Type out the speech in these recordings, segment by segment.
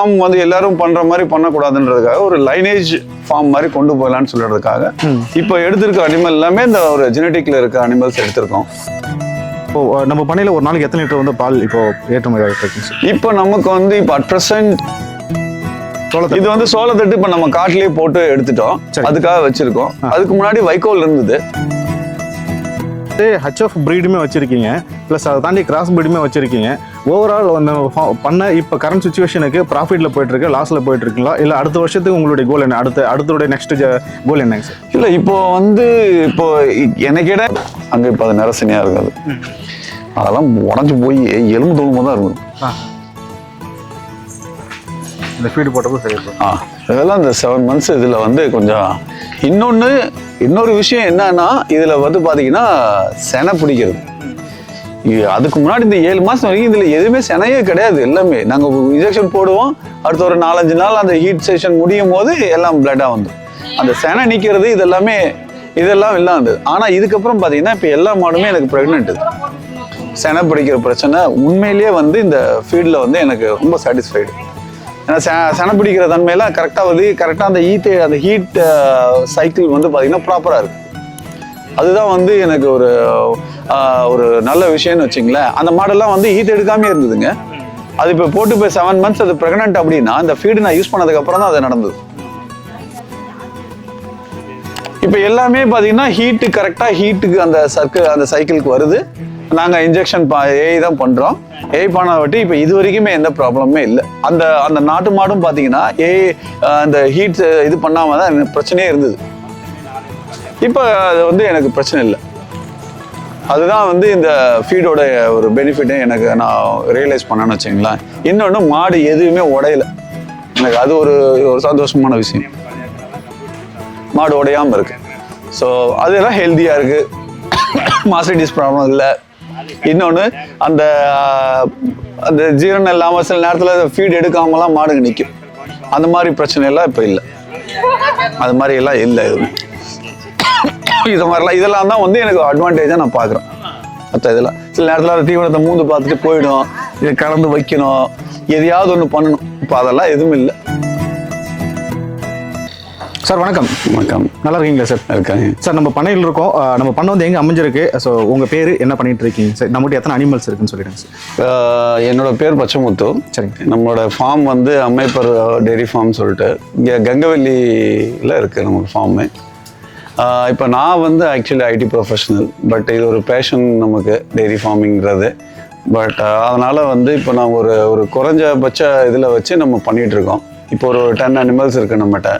Form வந்து எல்லாரும் பண்ற மாதிரி பண்ணக்கூடாதுன்றதுக்காக ஒரு லைனேஜ் ஃபார்ம் மாதிரி கொண்டு போகலான்னு சொல்றதுக்காக இப்போ எடுத்திருக்க அனிமல் எல்லாமே இந்த ஒரு ஜெனட்டிக்ல இருக்க அனிமல்ஸ் எடுத்திருக்கோம். இப்போ நம்ம பண்ணையில் ஒரு நாளைக்கு எத்தனை லிட்டர் வந்து பால் இப்போ ஏற்றுமதி ஆகிட்டு இப்போ நமக்கு வந்து இப்போ அட் ப்ரெசன்ட் இது வந்து சோளத்தட்டு இப்போ நம்ம காட்டிலேயே போட்டு எடுத்துட்டோம். அதுக்காக வச்சிருக்கோம். அதுக்கு முன்னாடி வைக்கோல் இருந்தது. ஹச்எஃப் ப்ரீடுமே வச்சிருக்கீங்க. ப்ளஸ் அதை தாண்டி கிராஸ் ப்ரீடுமே வச்சிருக்கீங்க. ஓவரால் அந்த பண்ண இப்போ கரண்ட் சுச்சுவேஷனுக்கு ப்ராஃபிட்டில் போயிட்டு இருக்கு லாஸில் போயிட்டு இருக்குங்களா இல்லை அடுத்த வருஷத்துக்கு உங்களுடைய கோல் என்ன? அடுத்த அடுத்தோடைய நெக்ஸ்ட் கோல் என்னங்க சார் இல்ல இப்போ வந்து இப்போ எனக்கிட அங்க இப்போ அது நிரசனியா இருக்காது. அதெல்லாம் உடஞ்சு போய் எலும்பு தோலுமா தான் இருக்கும் இந்த ஃபீடு போட்டப்போ சரி ஆ. இதெல்லாம் இந்த செவன் மந்த்ஸ் இதில் வந்து கொஞ்சம் இன்னொன்று இன்னொரு விஷயம் என்னன்னா இதில் வந்து பார்த்தீங்கன்னா செனை பிடிக்கிறது. அதுக்கு முன்னாடி இந்த ஏழு மாதம் வரைக்கும் இதில் எதுவுமே செனையே கிடையாது எல்லாமே. நாங்கள் இன்ஜெக்ஷன் போடுவோம் அடுத்த ஒரு நாலஞ்சு நாள் அந்த ஹீட் செஷன் முடியும் போது எல்லாம் பிளட்டாக வந்து அந்த செனை நிற்கிறது இதெல்லாமே இதெல்லாம் இல்லாது ஆனால் இதுக்கப்புறம் பார்த்தீங்கன்னா இப்போ எல்லா மாடுமே எனக்கு பிரெக்னென்ட் செனை பிடிக்கிற பிரச்சனை உண்மையிலேயே வந்து இந்த ஃபீல்டில் வந்து எனக்கு ரொம்ப சாட்டிஸ்ஃபைடு ஏன்னா செ- செனை பிடிக்கிற தன்மையெல்லாம் கரெக்டாக வந்து கரெக்டாக அந்த ஹீட்டு அந்த ஹீட் சைக்கிள் வந்து பார்த்தீங்கன்னா ப்ராப்பராக இருக்கு. அதுதான் வந்து எனக்கு ஒரு ஒரு நல்ல விஷயம்னு வச்சுங்களேன். அந்த மாடெல்லாம் வந்து ஹீட் எடுக்காமே இருந்ததுங்க. அது இப்போ போட்டு போய் செவன் மந்த்ஸ் அது ப்ரெக்னென்ட் அப்படின்னா அந்த ஃபீடு நான் யூஸ் பண்ணதுக்கு அப்புறம் தான் அது நடந்தது. இப்போ எல்லாமே பார்த்தீங்கன்னா ஹீட்டு கரெக்டாக ஹீட்டுக்கு அந்த சர்க்கிள் அந்த சைக்கிளுக்கு வருது. நாங்கள் இன்ஜெக்ஷன் பா ஏஐ தான் பண்ணுறோம் ஏஐ பண்ண வட்டி இப்போ இது வரைக்குமே எந்த ப்ராப்ளமே இல்லை. அந்த அந்த நாட்டு மாடும் பார்த்தீங்கன்னா ஏஐ அந்த ஹீட் இது பண்ணாமல் தான் எனக்கு பிரச்சனையே இருந்தது. இப்போ அது வந்து எனக்கு பிரச்சனை இல்லை. அதுதான் வந்து இந்த ஃபீடோட ஒரு பெனிஃபிட்டே எனக்கு நான் ரியலைஸ் பண்ணேன்னு வச்சுங்களேன் இன்னொன்று மாடு எதுவுமே உடையல. எனக்கு அது ஒரு ஒரு சந்தோஷமான விஷயம். மாடு உடையாமல் இருக்கு. ஸோ அதெல்லாம் ஹெல்த்தியாக இருக்குது மாசிட்டிஸ் ப்ராப்ளம் இல்லை. இன்னொன்று அந்த அந்த ஜீரணம் இல்லாமல் சில நேரத்தில் ஃபீட் எடுக்காமலாம் மாடுங்க நிற்கும் அந்த மாதிரி பிரச்சனை எல்லாம் இப்போ இல்லை. அது மாதிரி எல்லாம் இல்லை எதுவும். இது மாதிரிலாம் இதெல்லாம் தான் வந்து எனக்கு அட்வான்டேஜாக நான் பார்க்குறேன் மற்ற இதெல்லாம் சில நேரத்தில் அந்த தீவனத்தை மூந்து பார்த்துட்டு போயிடும். இதை கலந்து வைக்கணும். எதையாவது ஒன்று பண்ணணும். இப்போ அதெல்லாம் எதுவும் இல்லை. சார் வணக்கம். வணக்கம். நல்லா இருக்கீங்களா சார்? இருக்காங்க சார் நம்ம பண்ணையில் இருக்கோம். நம்ம பண்ணை வந்து எங்கே அமைஞ்சிருக்கு? ஸோ உங்கள் பேர் என்ன பண்ணிட்டு இருக்கீங்க சார் நம்மகிட்ட எத்தனை அனிமல்ஸ் இருக்குன்னு சொல்லிடுங்க சார். என்னோட பேர் பச்சைமுத்து. சரிங்க. நம்மளோட ஃபார்ம் வந்து அம்மைப்பர் டெய்ரி ஃபார்ம் சொல்லிட்டு இங்கே கங்கவல்லியில் இருக்குது நம்ம ஃபார்மு இப்போ நான் வந்து ஆக்சுவலி ஐடி ப்ரொஃபஷனல் பட் இது ஒரு பேஷன் நமக்கு டெய்ரி ஃபார்மிங்கிறது பட் அதனால் வந்து இப்போ நான் ஒரு ஒரு குறைஞ்சபட்ச இதில் வச்சு நம்ம பண்ணிட்டு இருக்கோம் இப்போ ஒரு டென் அனிமல்ஸ் இருக்குது நம்மகிட்ட.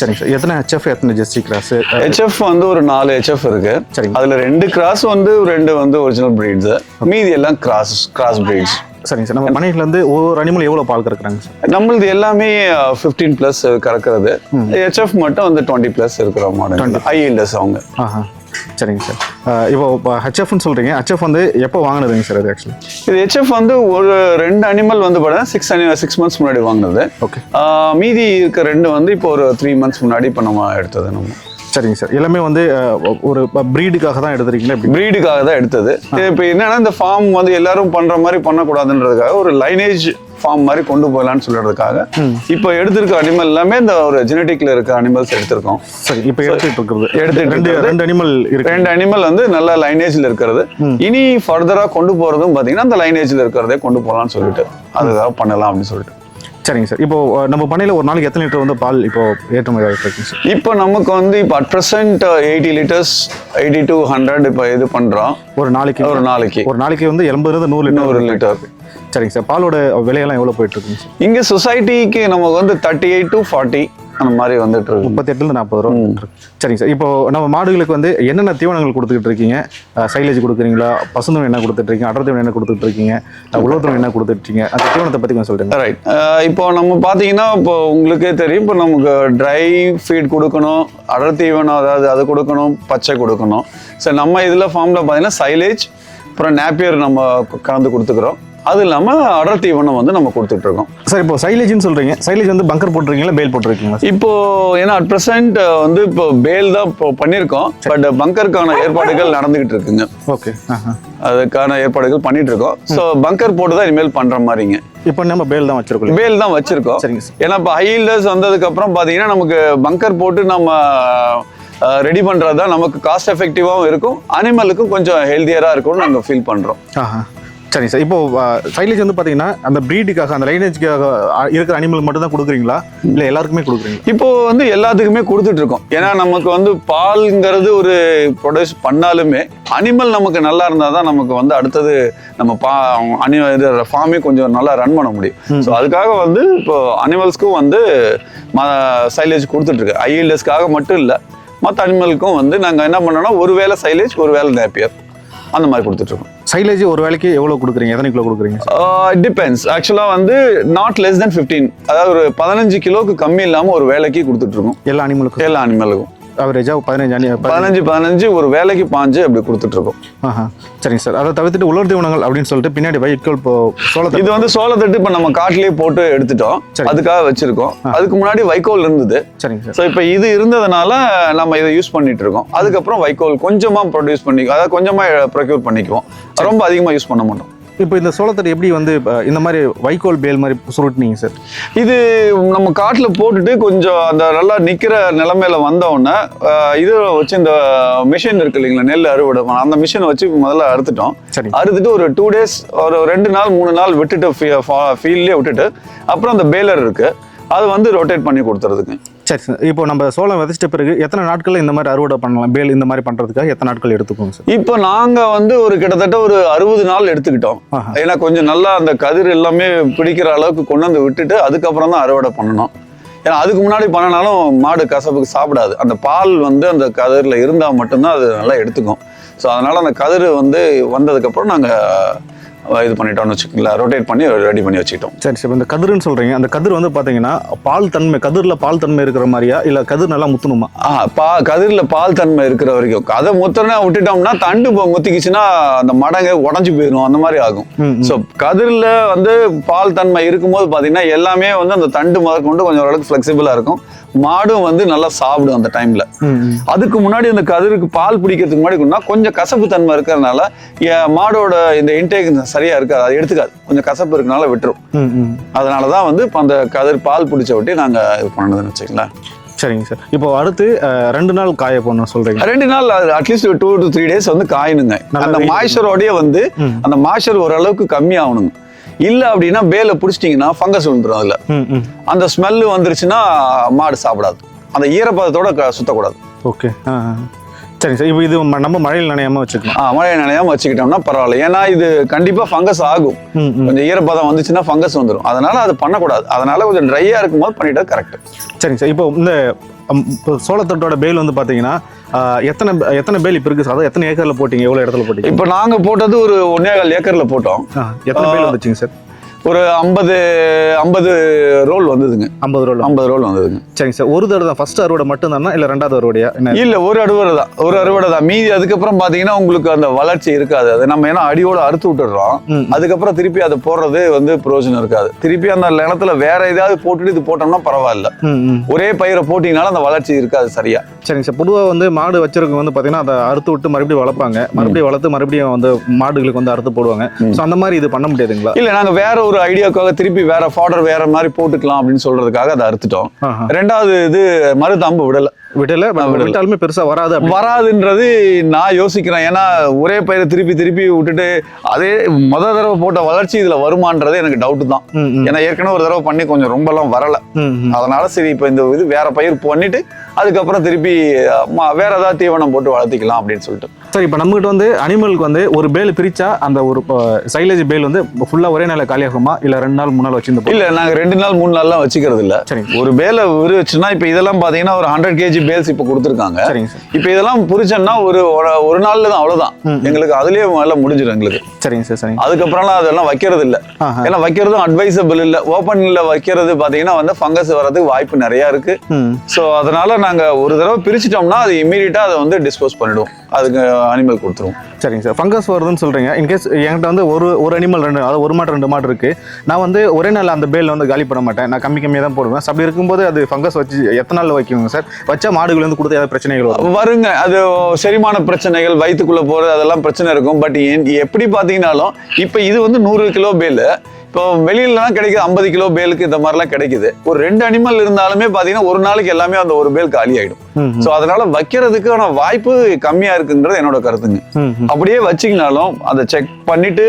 சரிங்க. சார் எத்தனை ஹெச்எஃப் எத்தனை ஜெஸ்டி கிராஸ் ஹெச்எஃப் வந்து ஒரு நாலு ஹெச்எஃப் இருக்கு. சரிங்க. அதில் ரெண்டு கிராஸ் வந்து ரெண்டு வந்து ஒரிஜினல் பிரீட்ஸ் மீதி எல்லாம் கிராஸ் கிராஸ் பிரீட்ஸ் சரிங்க சார். நம்ம வந்து ஒவ்வொரு அனிமல் எவ்வளோ பால் கறக்குறாங்க சார்? நம்மளது எல்லாமே ஃபிஃப்டீன் ப்ளஸ் கறக்கிறது. ஹெச்எஃப் மட்டும் வந்து டுவெண்ட்டி ப்ளஸ் இருக்கிற மாடல் இல்டஸ் அவங்க. சரிங்க சார். இப்போ ஹெச்எஃப்னு சொல்கிறீங்க ஹெச்எஃப் வந்து எப்போ வாங்கினதுங்க சார் அது ஆக்சுவலி இது ஹெச்எஃப் வந்து ஒரு ரெண்டு அனிமல் வந்து பார்த்தீங்கன்னா சிக்ஸ் அனி சிக்ஸ் மந்த்ஸ் முன்னாடி வாங்கினது. ஓகே மீதி இருக்க ரெண்டு வந்து இப்போ ஒரு த்ரீ மந்த்ஸ் முன்னாடி இப்போ நம்ம எடுத்தது நம்ம. சரிங்க சார். எல்லாமே வந்து ஒரு ப்ரீடுக்காக தான் எடுத்துருக்கீங்களா ப்ரீடுக்காக தான் எடுத்தது. இப்போ என்னன்னா இந்த ஃபார்ம் வந்து எல்லாரும் பண்ற மாதிரி பண்ணக்கூடாதுன்றதுக்காக ஒரு லைனேஜ் ஃபார்ம் மாதிரி கொண்டு போகலான்னு சொல்றதுக்காக இப்போ எடுத்திருக்க அனிமல் எல்லாமே இந்த ஒரு ஜெனட்டிக்ல இருக்க அனிமல்ஸ் எடுத்திருக்கோம். சரி இப்போ எடுத்துட்டு இருக்கிறது. எடுத்துட்டு ரெண்டு. ரெண்டு அனிமல் இருக்கு. ரெண்டு அனிமல் வந்து நல்ல லைனேஜ்ல இருக்கிறது. இனி ஃபர்தரா கொண்டு போறதும் பாத்தீங்கன்னா அந்த லைனேஜ்ல இருக்கிறதே கொண்டு போகலாம்னு சொல்லிட்டு அதுதான் பண்ணலாம் அப்படின்னு சொல்லிட்டு. சரிங்க சார். இப்போ நம்ம பண்ணையில் ஒரு நாளைக்கு எத்தனை லிட்டர் வந்து பால் இப்போ ஏற்றுமதி ஆகிட்டு சார்? இப்போ நமக்கு வந்து இப்போ at present eighty litres eighty to hundred இப்போ இது பண்றோம். ஒரு நாளைக்கு? ஒரு நாளைக்கு. ஒரு நாளைக்கு வந்து எண்பதுலேருந்து நூறு லிட்டர் ஒரு லிட்டர். சரிங்க சார். பாலோட விலையெல்லாம் எவ்வளோ போயிட்டு இருக்குங்க சார்? இங்க சொசைட்டிக்கு நமக்கு வந்து தேர்ட்டி எயிட் டு ஃபார்ட்டி அந்த மாதிரி வந்துட்டு இருக்கு. முப்பத்தெட்டுலேருந்து நாற்பது ரூபா. சரிங்க சார். இப்போ நம்ம மாடுகளுக்கு வந்து என்னென்ன தீவனங்கள் கொடுத்துக்கிட்டு இருக்கீங்க? சைலேஜ் கொடுக்குறீங்களா? பசுந்தம் என்ன கொடுத்துட்டு இருக்கீங்க அடர் தீவனம் என்ன கொடுத்துட்டு இருக்கீங்க உலகத்தம் என்ன கொடுத்துட்டு இருக்கீங்க அந்த தீவனத்தை பற்றி கொஞ்சம் சொல்லுங்க. ரைட் இப்போ நம்ம பார்த்தீங்கன்னா இப்போ உங்களுக்கே தெரியும் இப்போ நமக்கு ட்ரை ஃபீட் கொடுக்கணும் அடர் தீவனம் அதாவது அது கொடுக்கணும் பச்சை கொடுக்கணும். ஸோ நம்ம இதில் ஃபார்மில் பார்த்தீங்கன்னா சைலேஜ் அப்புறம் நேப்பியர் நம்ம கலந்து கொடுத்துக்கிறோம். அது இல்லாம அடர் தீவனம் வந்து நம்ம கொடுத்துட்டு இருக்கோம் சார் இப்போ சைலேஜ்னு சொல்றீங்க. சைலேஜ் வந்து பங்கர் போட்டிருக்கீங்களா? பேல் போட்டிருக்கீங்களா இப்போ ஏன்னா அட் ப்ரெசென்ட் வந்து இப்போ பேல் தான் இப்போ பண்ணியிருக்கோம். பட் பங்கருக்கான ஏற்பாடுகள் நடந்துகிட்டு இருக்குங்க. ஓகே அதுக்கான ஏற்பாடுகள் பண்ணிட்டு இருக்கோம் ஸோ பங்கர் போட்டு தான் இனிமேல் பண்ற மாதிரிங்க. இப்போ நம்ம பேல் தான் வச்சிருக்கோம் பேல் தான் வச்சிருக்கோம். சரிங்க சார் ஏன்னா இப்போ ஹைல்டர்ஸ் வந்ததுக்கு அப்புறம் பாத்தீங்கன்னா நமக்கு பங்கர் போட்டு நம்ம ரெடி பண்றது தான் நமக்கு காஸ்ட் எஃபெக்டிவாகவும் இருக்கும். அனிமலுக்கும் கொஞ்சம் ஹெல்த்தியரா இருக்கும்னு நாங்க ஃபீல் பண்றோம். ஆஹா. சரிங்க சார். இப்போ சைலேஜ் வந்து பார்த்தீங்கன்னா அந்த ப்ரீடுக்காக அந்த லைனேஜ்க்காக இருக்கிற அனிமல் மட்டும் தான் கொடுக்குறீங்களா? இல்லை எல்லாருக்குமே கொடுக்குறீங்களா? இப்போ வந்து எல்லாத்துக்குமே கொடுத்துட்டு இருக்கோம் ஏன்னா நமக்கு வந்து பால்ங்கிறது ஒரு ப்ரொடியூஸ் பண்ணாலுமே அனிமல் நமக்கு நல்லா இருந்தால் தான் நமக்கு வந்து அடுத்தது நம்ம பா அனி ஃபார்மே கொஞ்சம் நல்லா ரன் பண்ண முடியும். ஸோ அதுக்காக வந்து இப்போ அனிமல்ஸ்க்கும் வந்து சைலேஜ் கொடுத்துட்டு இருக்கு ஐஎல்எஸ்க்காக மட்டும் இல்லை மற்ற அனிமலுக்கும் வந்து நாங்கள் என்ன பண்ணோம்னா ஒரு வேளை சைலேஜ் ஒரு வேளை நேப்பியர் அந்த மாதிரி கொடுத்துட்ருக்கோம். சைலேஜ் ஒரு வேலைக்கு எவ்வளோ கொடுக்குறீங்க? எத்தனை கிலோ கொடுக்குறீங்க? டிபெண்ட்ஸ் ஆக்சுவலாக வந்து நாட் லெஸ் தென் ஃபிஃப்டீன் அதாவது ஒரு பதினஞ்சு கிலோவுக்கு கம்மி இல்லாமல் ஒரு வேலைக்கு கொடுத்துட்ருக்கோம். எல்லா அனிமலுக்கும் எல்லா அனிமலுக்கும் அவரேஜாக பதினஞ்சு பதினஞ்சு. பதினஞ்சு ஒரு வேலைக்கு பாஞ்சு அப்படி கொடுத்துட்டு இருக்கோம் ஆஹா சரிங்க சார். அதை தவிர்த்துட்டு உலர் தீவனங்கள் அப்படின்னு சொல்லிட்டு பின்னாடி வைக்கோல் இப்போ சோளத்தை இது வந்து சோளத்தட்டு இப்போ நம்ம காட்டிலேயே போட்டு எடுத்துட்டோம். அதுக்காக வச்சிருக்கோம். அதுக்கு முன்னாடி வைக்கோல் இருந்தது. சரிங்க சார். ஸோ இப்போ இது இருந்ததுனால நம்ம இதை யூஸ் பண்ணிட்டு இருக்கோம் அதுக்கப்புறம் வைக்கோல் கொஞ்சமாக ப்ரொடியூஸ் பண்ணி அதாவது கொஞ்சமாக ப்ரொக்யூர் பண்ணிக்குவோம். ரொம்ப அதிகமாக யூஸ் பண்ண மாட்டோம். இப்போ இந்த சோளத்தட்டு எப்படி வந்து இந்த மாதிரி வைக்கோல் பேல் மாதிரி சுருட்டினீங்க சார்? இது நம்ம காட்டில் போட்டுட்டு கொஞ்சம் அந்த நல்லா நிற்கிற நிலமையில வந்த உடனே ஆஹ், இது வச்சு இந்த மிஷின் இருக்கு இல்லைங்களா நெல் அறுவடை அந்த மிஷினை வச்சு முதல்ல அறுத்துட்டோம். சரி. அறுத்துட்டு ஒரு டூ டேஸ் ஒரு ரெண்டு நாள் மூணு நாள் விட்டுட்டு ஃபீல்ட்லேயே விட்டுட்டு அப்புறம் அந்த பேலர் இருக்கு. அது வந்து ரொட்டேட் பண்ணி கொடுத்துறதுக்கு. சரி சார். இப்போ நம்ம சோளம் விதைச்சிட்ட பிறகு எத்தனை நாட்களில் இந்த மாதிரி அறுவடை பண்ணலாம்? பேல் இந்த மாதிரி பண்ணுறதுக்காக எத்தனை நாட்கள் எடுத்துக்கோங்க சார்? இப்போ நாங்க வந்து ஒரு கிட்டத்தட்ட ஒரு அறுபது நாள் எடுத்துக்கிட்டோம். ஏன்னா கொஞ்சம் நல்லா அந்த கதிர் எல்லாமே பிடிக்கிற அளவுக்கு கொண்டு வந்து விட்டுட்டு அதுக்கப்புறம் தான் அறுவடை பண்ணணும். ஏன்னா அதுக்கு முன்னாடி பண்ணினாலும் மாடு கசப்புக்கு சாப்பிடாது. அந்த பால் வந்து அந்த கதிரில் இருந்தால் மட்டும்தான் அது நல்லா எடுத்துக்கும். ஸோ அதனால அந்த கதிர் வந்து வந்ததுக்கப்புறம் நாங்கள் இது பண்ணிட்டோம்னு வச்சுக்கோங்களேன். ரொட்டேட் பண்ணி ரெடி பண்ணி வச்சுக்கிட்டோம். சரி சார். இந்த கதிர்னு சொல்கிறீங்க அந்த கதிர் வந்து பார்த்தீங்கன்னா பால் தன்மை கதிரில் பால் தன்மை இருக்கிற மாதிரியா? இல்லை கதிர் நல்லா முத்தணுமா? ஆ பா கதிரில் பால் தன்மை இருக்கிற வரைக்கும். அதை முத்தனை விட்டுட்டோம்னா தண்டு முத்திக்கிச்சுன்னா அந்த மடங்கு உடஞ்சி போயிடும் அந்த மாதிரி ஆகும். ஸோ கதிரில் வந்து பால் தன்மை இருக்கும்போது பார்த்தீங்கன்னா எல்லாமே வந்து அந்த தண்டு முதற்கொண்டு கொஞ்சம் ஓரளவுக்கு ஃப்ளெக்சிபிளாக இருக்கும். மாடும் வந்து நல்லா சாப்பிடும் அந்த டைமில். அதுக்கு முன்னாடி அந்த கதிருக்கு பால் பிடிக்கிறதுக்கு முன்னாடி கொஞ்சம் கசப்பு தன்மை இருக்கிறதுனால மாடோட இந்த இன்டேக் சரியா இருக்காது அது எடுத்துக்காது. கொஞ்சம் கசப்பு இருக்கனால விட்டுரும். ம் ம். அதனால தான் வந்து அந்த கதிர் பால் பிடிச்ச விட்டு நாங்கள் இது பண்ணதுன்னு வச்சுக்கலாம் சரிங்க சார். இப்போ அடுத்து ரெண்டு நாள் காய போடணும் சொல்கிறீங்க ரெண்டு நாள் at least two to three days வந்து காயணுங்க. அந்த மாய்ச்சரோடய வந்து. அந்த மாய்ச்சர் ஓரளவுக்கு கம்மி ஆகணுங்க. இல்ல அப்படின்னா பேல பிடிச்சிட்டிங்கன்னா ஃபங்கஸ் விழுந்துரும் அதுல. அந்த ஸ்மெல்லு வந்துருச்சுன்னா மாடு சாப்பிடாது. அந்த ஈரப்பதத்தோட சுத்தக்கூடாது. ஓகே. சரிங்க சார் இப்போ இது நம்ம மழையில் நனையாமல் வச்சுக்கலாம். ஆ, மழை நிலையாம வச்சுக்கிட்டோம்னா பரவாயில்ல. ஏன்னா இது கண்டிப்பா ஃபங்கஸ் ஆகும். கொஞ்சம் ஈரப்பதம் வந்துச்சுன்னா ஃபங்கஸ் வந்துடும் அதனால அது பண்ணக்கூடாது. அதனால கொஞ்சம் ட்ரையா இருக்கும்போது பண்ணிட்டா கரெக்ட் சரிங்க சார். இப்போ இந்த இப்போ சோளத்தட்டோட பேல் வந்து பார்த்தீங்கன்னா எத்தனை எத்தனை பேல் இப்போ இருக்குது சார் அதாவது எத்தனை ஏக்கரில் போட்டீங்க? எவ்வளோ இடத்துல போட்டீங்க? இப்போ நாங்க போட்டது ஒரு ஒன்னேகால் ஏக்கர்ல போட்டோம். எத்தனை பேல் வந்துச்சுங்க சார் ஒரு ஐம்பது ஐம்பது ரோல் வந்ததுங்க. ஐம்பது ரூபா ஐம்பது ரோல் வந்ததுங்க. சரிங்க சார். ஒரு தடவை தான். ஃபர்ஸ்ட் அறுவடை மட்டும் தானா இல்லை ரெண்டாவது அறுவடையா? இல்ல ஒரு அறுவடை தான். ஒரு அறுவடை தான். மீதி அதுக்கப்புறம் பாத்தீங்கன்னா உங்களுக்கு அந்த வளர்ச்சி இருக்காது. அது நம்ம ஏன்னா அடியோட அறுத்து விட்டுடுறோம். அதுக்கப்புறம் திருப்பி அதை போடுறது வந்து பிரயோஜனம் இருக்காது. திருப்பி அந்த நிலத்துல வேற ஏதாவது போட்டுட்டு இது போட்டோம்னா பரவாயில்ல. ஒரே பயிரை போட்டிங்கனால அந்த வளர்ச்சி இருக்காது சரியா. சரிங்க சார். பொதுவாக வந்து மாடு வச்சிருக்கவங்க வந்து பார்த்தீங்கன்னா அதை அறுத்து விட்டு மறுபடியும் வளர்ப்பாங்க. மறுபடியும் வளர்த்து மறுபடியும் வந்து மாடுகளுக்கு வந்து அறுத்து போடுவாங்க. ஸோ அந்த மாதிரி இது பண்ண முடியாதுங்களா? இல்ல நாங்க வேற ஒரு ஐடியாக்காக திருப்பி வேற ஃபாடர் வேற மாதிரி போட்டுக்கலாம் அப்படின்னு சொல்றதுக்காக அதை அறுத்துட்டோம். ரெண்டாவது இது மருதாம்பு விடல. விடல. விட்டாலுமே பெருசாக வராது வராதுன்றது நான் யோசிக்கிறேன். ஏன்னா ஒரே பயிரை திருப்பி திருப்பி விட்டுட்டு அதே முத தடவை போட்ட வளர்ச்சி இதுல வருமான்றது எனக்கு டவுட் தான். ஏன்னா ஏற்கனவே ஒரு தடவை பண்ணி கொஞ்சம் ரொம்பலாம் வரல. ம் ம். அதனால சரி இப்போ இந்த இது வேற பயிர் பண்ணிட்டு அதுக்கப்புறம் திருப்பி வேற ஏதாவது தீவனம் போட்டு வளர்த்திக்கலாம் அப்படின்னு சொல்லிட்டு. சரி இப்போ நம்மகிட்ட வந்து அனிமலுக்கு வந்து ஒரு பேல் பிரிச்சா அந்த ஒரு சைலேஜ் பேல் வந்து ஃபுல்லாக ஒரே நாளில் காலியாகுமா? இல்லை ரெண்டு நாள் மூணு நாள் வச்சிருந்து இல்ல நாங்க ரெண்டு நாள் மூணு நாள்லாம் வச்சுக்கிறது இல்ல. சரிங்க ஒரு பேலை விரிச்சுன்னா இப்போ இதெல்லாம் பாத்தீங்கன்னா ஒரு ஹண்ட்ரட் கேஜி பேல்ஸ் இப்போ கொடுத்துருக்காங்க. சரிங்க சார். இப்போ இதெல்லாம் புரிச்சோம்னா ஒரு ஒரு- நாள்ல தான் அவ்வளவுதான். ம். எங்களுக்கு அதுலயே எல்லாம் முடிஞ்சிடும் எங்களுக்கு. சரிங்க சார் சரிங்க. அதுக்கப்புறம்லாம் அதெல்லாம் வைக்கிறது இல்ல. ஏன்னா வைக்கிறதும் அட்வைசபிள் இல்ல. ஓப்பன்ல வைக்கிறது பாத்தீங்கன்னா வந்து ஃபங்கஸ் வர்றதுக்கு வாய்ப்பு நிறைய இருக்கு. ம். ஸோ அதனால நாங்க ஒரு தடவை பிரிச்சிட்டோம்னா அது இமீடியட்டா அதை வந்து டிஸ்போஸ் பண்ணிடுவோம். அதுக்கு அனிமல் கொடுத்துருவோம். சரிங்க சார். ஃபங்கஸ் வருதுன்னு சொல்றீங்க. இன்கேஸ் என்கிட்ட வந்து ஒரு ஒரு அனிமல் ரெண்டு அதாவது ஒரு மாடு ரெண்டு மாடு இருக்கு. நான் வந்து ஒரே நாள் அந்த பேல் வந்து காலி பண்ண மாட்டேன். நான் கம்மி கம்மியாக தான் போடுவேன். அப்படி இருக்கும்போது அது ஃபங்கஸ் வச்சு எத்தனை நாள் வைக்குங்க சார்? வச்சா மாடுகள் வந்து கொடுத்த ஏதாவது பிரச்சனைகள் வருங்க. அது செரிமான பிரச்சனைகள் வயிற்றுக்குள்ள போறது அதெல்லாம் பிரச்சனை இருக்கும். பட் எப்படி பார்த்தீங்கன்னாலும் இப்போ இது வந்து நூறு கிலோ பேல் இப்போ வெளியிலலாம் கிடைக்குது ஐம்பது கிலோ பேலுக்கு இந்த மாதிரிலாம் கிடைக்குது. ஒரு ரெண்டு அனிமல் இருந்தாலுமே பார்த்தீங்கன்னா ஒரு நாளைக்கு எல்லாமே அந்த ஒரு பேல் காலி ஆயிடும் ஸோ அதனால வைக்கிறதுக்கான வாய்ப்பு கம்மியா இருக்குன்றது என்னோட கருத்துங்க. அப்படியே வச்சிங்கனாலும் அதை செக் பண்ணிவிட்டு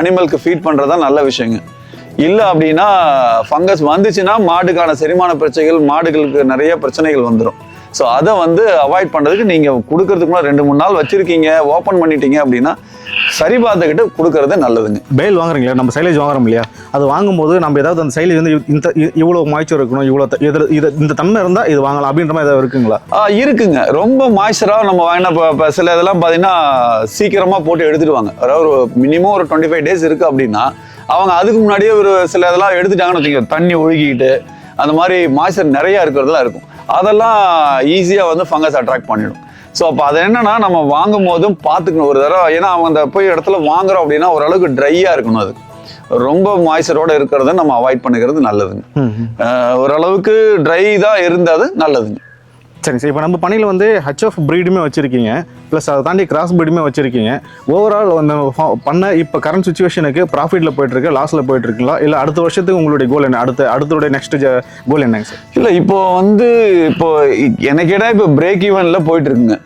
அனிமலுக்கு ஃபீட் பண்றதா நல்ல விஷயங்க. இல்லை அப்படின்னா ஃபங்கஸ் வந்துச்சுன்னா மாடுக்கான செரிமான பிரச்சனைகள் மாடுகளுக்கு நிறைய பிரச்சனைகள் வந்துடும் ஸோ அதை வந்து அவாய்ட் பண்றதுக்கு நீங்க கொடுக்கறதுக்கு ரெண்டு மூணு நாள் வச்சிருக்கீங்க ஓப்பன் பண்ணிட்டீங்க அப்படின்னா சரி பார்த்துக்கிட்டு கொடுக்கறது நல்லதுங்க. பேல் வாங்குறீங்களா? நம்ம சைலேஜ் வாங்குறோம் இல்லையா? அது வாங்கும்போது நம்ம ஏதாவது அந்த சைலேஜ் வந்து இந்த இ- இவ்வளவு மாய்ச்சர் இருக்கணும் இவ்வளோ இதுல- இது இந்த தன்மை இருந்தால் இது வாங்கலாம் அப்படின்ற மாதிரி ஏதாவது இருக்குங்களா? இருக்குங்க. ரொம்ப மாய்ச்சராக நம்ம வாங்கின இப்போ சில இதெல்லாம் பார்த்தீங்கன்னா சீக்கிரமாக போட்டு எடுத்துடுவாங்க. அதாவது ஒரு மினிமம் ஒரு டுவெண்ட்டி ஃபைவ் டேஸ் இருக்குது அப்படின்னா அவங்க அதுக்கு முன்னாடியே ஒரு சில இதெல்லாம் எடுத்துட்டாங்கன்னு வச்சுக்கோங்க. தண்ணி ஒழுகிட்டு அந்த மாதிரி மாய்ச்சர் நிறைய இருக்கிறதுலாம் இருக்கும். அதெல்லாம் ஈஸியாக வந்து ஃபங்கஸ் அட்ராக்ட் பண்ணிடும். ஸோ அப்போ அது என்னன்னா நம்ம வாங்கும் போதும் பார்த்துக்கணும் ஒரு தடவை. ஏன்னா அவங்க அந்த போய் இடத்துல வாங்குறோம் அப்படின்னா ஓரளவுக்கு ட்ரையாக இருக்கணும் அது. ரொம்ப மாய்ச்சரோட இருக்கிறத நம்ம அவாய்ட் பண்ணிக்கிறது நல்லதுங்க. ஓரளவுக்கு ட்ரை தான் இருந்தது நல்லதுங்க. சரி சார். இப்போ நம்ம பண்ணையில் வந்து ஹச்எஃப் ப்ரீடுமே வச்சிருக்கீங்க. ப்ளஸ் அதை தாண்டி கிராஸ் ப்ரீடுமே வச்சிருக்கீங்க. ஓவரால் அந்த பண்ண இப்போ கரண்ட் சுச்சுவேஷனுக்கு ப்ராஃபிட்டில் போயிட்டு இருக்கு லாஸில் போயிட்டு இருக்குங்களா இல்லை அடுத்த வருஷத்துக்கு உங்களுடைய கோல் என்ன? அடுத்த அடுத்தோட நெக்ஸ்ட் கோல் என்னங்க சார்? இல்ல இப்போ வந்து இப்போ எனக்கு இப்போ பிரேக் ஈவன்ல போயிட்டு இருக்குங்க.